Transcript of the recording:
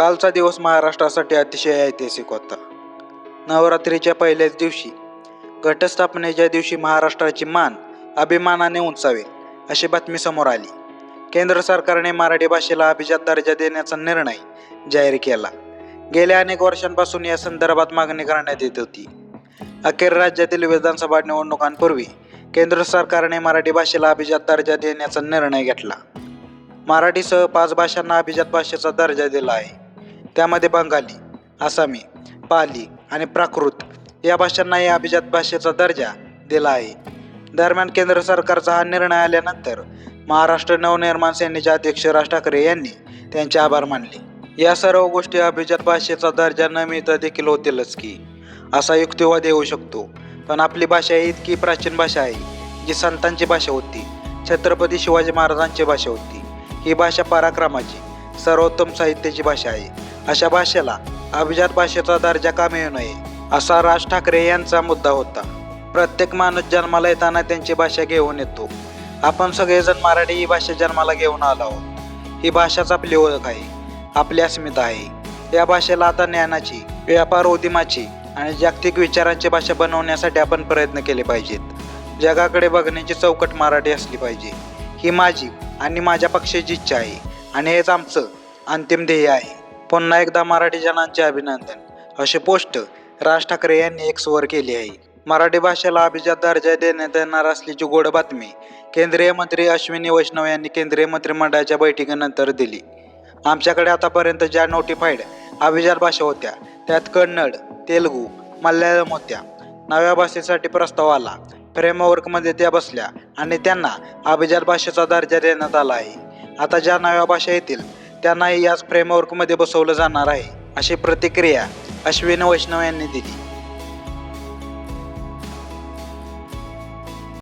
कालचा दिवस महाराष्ट्रासाठी अतिशय ऐतिहासिक होता. नवरात्रीच्या पहिल्याच दिवशी घटस्थापनेच्या दिवशी महाराष्ट्राची मान अभिमानाने उंचावेल अशी बातमी समोर आली. केंद्र सरकारने मराठी भाषेला अभिजात दर्जा देण्याचा निर्णय जाहीर केला. गेल्या अनेक वर्षांपासून या संदर्भात मागणी करण्यात येत होती. अखेर राज्यातील विधानसभा निवडणुकांपूर्वी केंद्र सरकारने मराठी भाषेला अभिजात दर्जा देण्याचा निर्णय घेतला. मराठीसह पाच भाषांना अभिजात भाषेचा दर्जा दिला आहे. त्यामध्ये बंगाली आसामी पाली आणि प्राकृत या भाषांना या अभिजात भाषेचा दर्जा दिला आहे. दरम्यान केंद्र सरकारचा हा निर्णय आल्यानंतर महाराष्ट्र नवनिर्माण सेनेचे अध्यक्ष राज ठाकरे यांनी त्यांचे आभार मानले. या सर्व गोष्टी अभिजात भाषेचा दर्जा न मिळता देखील होतीलच की असा युक्तिवाद येऊ शकतो. पण आपली भाषा ही इतकी प्राचीन भाषा आहे जी संतांची भाषा होती छत्रपती शिवाजी महाराजांची भाषा होती. ही भाषा पराक्रमाची सर्वोत्तम साहित्याची भाषा आहे. अशा भाषेला अभिजात भाषेचा दर्जा का मिळू नये असा राज ठाकरे यांचा मुद्दा होता. प्रत्येक माणूस जन्माला येताना त्यांची भाषा घेऊन येतो. आपण सगळेजण मराठी ही भाषा जन्माला घेऊन आलो आहोत. ही भाषाच आपली ओळख आहे आपली अस्मिता आहे. या भाषेला आता ज्ञानाची व्यापार उद्यमाची आणि जागतिक विचारांची भाषा बनवण्यासाठी आपण प्रयत्न केले पाहिजेत. जगाकडे बघण्याची चौकट मराठी असली पाहिजे. ही माझी आणि माझ्या पक्षाची इच्छा आहे आणि हेच आमचं अंतिम ध्येय आहे. पुन्हा एकदा मराठी जनांचे अभिनंदन. अशी पोस्ट राज ठाकरे यांनी एक स्वर केली आहे. मराठी भाषेला अभिजात दर्जा देण्यात येणार असल्याची गोड बातमी केंद्रीय मंत्री अश्विनी वैष्णव यांनी केंद्रीय मंत्रिमंडळाच्या बैठकीनंतर दिली. आमच्याकडे आतापर्यंत ज्या नोटिफाईड अभिजात भाषा होत्या त्यात कन्नड तेलुगू मल्याळम होत्या. नव्या भाषेसाठी प्रस्ताव आला. फ्रेमवर्कमध्ये त्या बसल्या आणि त्यांना अभिजात भाषेचा दर्जा देण्यात आला आहे. आता ज्या नव्या भाषा येतील त्यांनाही याच फ्रेमवर्कमध्ये बसवलं जाणार आहे अशी प्रतिक्रिया अश्विन वैष्णव यांनी दिली.